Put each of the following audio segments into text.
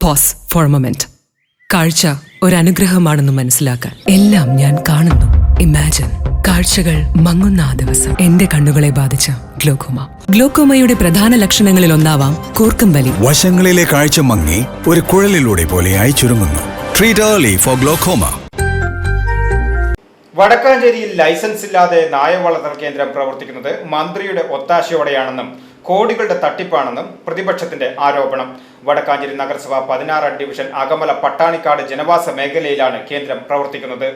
Pose four moment കാഴ്ച അനുഗ്രഹമാണെന്ന് മനസ്സിലാക്കാൻ എല്ലാം ഞാൻ കാണുന്നു. ഇമാജിൻ കാഴ്ചകൾ മങ്ങുന്ന ആ ദിവസം. എന്റെ കണ്ണുകളെ ബാധിച്ച ഗ്ലോക്കോമ. ഗ്ലോക്കോമയുടെ പ്രധാന ലക്ഷണങ്ങളിൽ ഒന്നാവാം കൂർക്കം വലി വശങ്ങളിലെ കാഴ്ച മങ്ങി ഒരു കുഴലിലൂടെ പോലെയായി ചുരുങ്ങുന്നു. ട്രീറ്റ് ഏർലി ഫോർ ഗ്ലോക്കോമ വടക്കാഞ്ചേരിയിൽ ലൈസൻസ് ഇല്ലാതെ നായ വളർത്തൽ കേന്ദ്രം പ്രവർത്തിക്കുന്നത് മന്ത്രിയുടെ ഒത്താശയോടെയാണെന്നും കോടികളുടെ തട്ടിപ്പാണെന്നും പ്രതിപക്ഷത്തിന്റെ ആരോപണം. വടക്കാഞ്ചേരി നഗരസഭ പതിനാറാം ഡിവിഷൻ അകമല പട്ടാണിക്കാട് ജനവാസ മേഖലയിലാണ് കേന്ദ്രം പ്രവർത്തിക്കുന്നത്.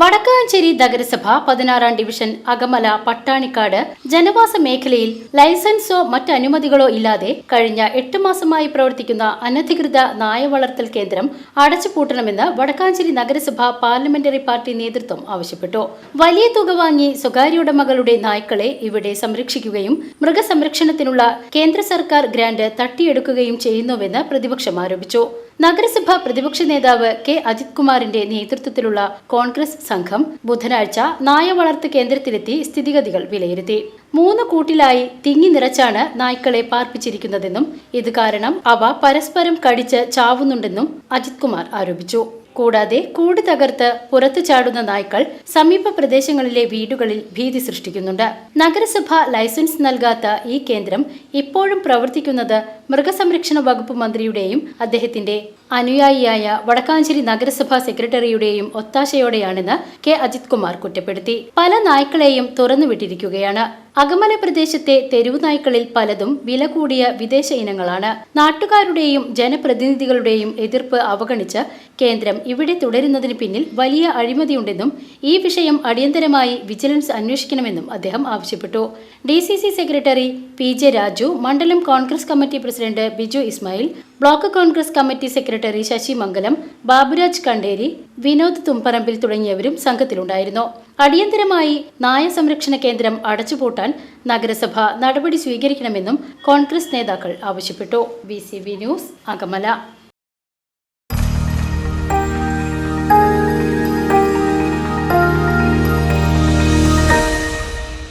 വടക്കാഞ്ചേരി നഗരസഭ പതിനാറാം ഡിവിഷൻ അകമല പട്ടാണിക്കാട് ജനവാസ മേഖലയിൽ ലൈസൻസോ മറ്റ് അനുമതികളോ ഇല്ലാതെ കഴിഞ്ഞ എട്ട് മാസമായി പ്രവർത്തിക്കുന്ന അനധികൃത നായ വളർത്തൽ കേന്ദ്രം അടച്ചുപൂട്ടണമെന്ന് വടക്കാഞ്ചേരി നഗരസഭ പാർലമെന്ററി പാർട്ടി നേതൃത്വം ആവശ്യപ്പെട്ടു. വലിയ തുക വാങ്ങി സ്വകാര്യുടമകളുടെ നായ്ക്കളെ ഇവിടെ സംരക്ഷിക്കുകയും മൃഗസംരക്ഷണത്തിനുള്ള കേന്ദ്ര സർക്കാർ ഗ്രാന്റ് തട്ടിയെടുക്കുകയും ചെയ്യുന്നുവെന്ന് പ്രതിപക്ഷം ആരോപിച്ചു. നഗരസഭ പ്രതിപക്ഷ നേതാവ് കെ. അജിത് കുമാറിന്റെ നേതൃത്വത്തിലുള്ള കോൺഗ്രസ് സംഘം ബുധനാഴ്ച നായ വളർത്ത് കേന്ദ്രത്തിലെത്തി സ്ഥിതിഗതികൾ വിലയിരുത്തി. മൂന്ന് കൂട്ടിലായി തിങ്ങി നിറച്ചാണ് നായ്ക്കളെ പാർപ്പിച്ചിരിക്കുന്നതെന്നും ഇത് കാരണം അവ പരസ്പരം കടിച്ച് ചാവുന്നുണ്ടെന്നും അജിത് കുമാർ ആരോപിച്ചു. കൂടാതെ കൂട് തകർത്ത് പുറത്തു ചാടുന്ന നായ്ക്കൾ സമീപ പ്രദേശങ്ങളിലെ വീടുകളിൽ ഭീതി സൃഷ്ടിക്കുന്നുണ്ട്. നഗരസഭ ലൈസൻസ് നൽകാത്ത ഈ കേന്ദ്രം ഇപ്പോഴും പ്രവർത്തിക്കുന്നത് മൃഗസംരക്ഷണ വകുപ്പ് മന്ത്രിയുടെയും അദ്ദേഹത്തിന്റെ അനുയായിയായ വടക്കാഞ്ചേരി നഗരസഭാ സെക്രട്ടറിയുടെയും ഒത്താശയോടെയാണെന്ന് കെ. അജിത് കുമാർ കുറ്റപ്പെടുത്തി. പല നായ്ക്കളെയും തുറന്നുവിട്ടിരിക്കുകയാണ്. അകമല പ്രദേശത്തെ തെരുവു നായ്ക്കളിൽ പലതും വില കൂടിയ വിദേശ ഇനങ്ങളാണ്. നാട്ടുകാരുടെയും ജനപ്രതിനിധികളുടെയും എതിർപ്പ് അവഗണിച്ച് കേന്ദ്രം ഇവിടെ തുടരുന്നതിന് പിന്നിൽ വലിയ അഴിമതിയുണ്ടെന്നും ഈ വിഷയം അടിയന്തരമായി വിജിലൻസ് അന്വേഷിക്കണമെന്നും അദ്ദേഹം ആവശ്യപ്പെട്ടു. D secretary P J Raju മണ്ഡലം Congress committee president Biju Ismail block Congress committee secretary Sasi Mangalam Baburaj Kanderi Vinod Thumbarambil തുടങ്ങിയവരും സംഘത്തിലുണ്ടായിരുന്നു. അടിയന്തരമായി നായ സംരക്ഷണ കേന്ദ്രം അടച്ചുപൂട്ടാൻ നഗരസഭ നടപടി സ്വീകരിക്കണമെന്നും കോൺഗ്രസ് നേതാക്കൾ ആവശ്യപ്പെട്ടു. B news Akamala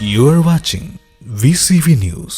You watching VCV News.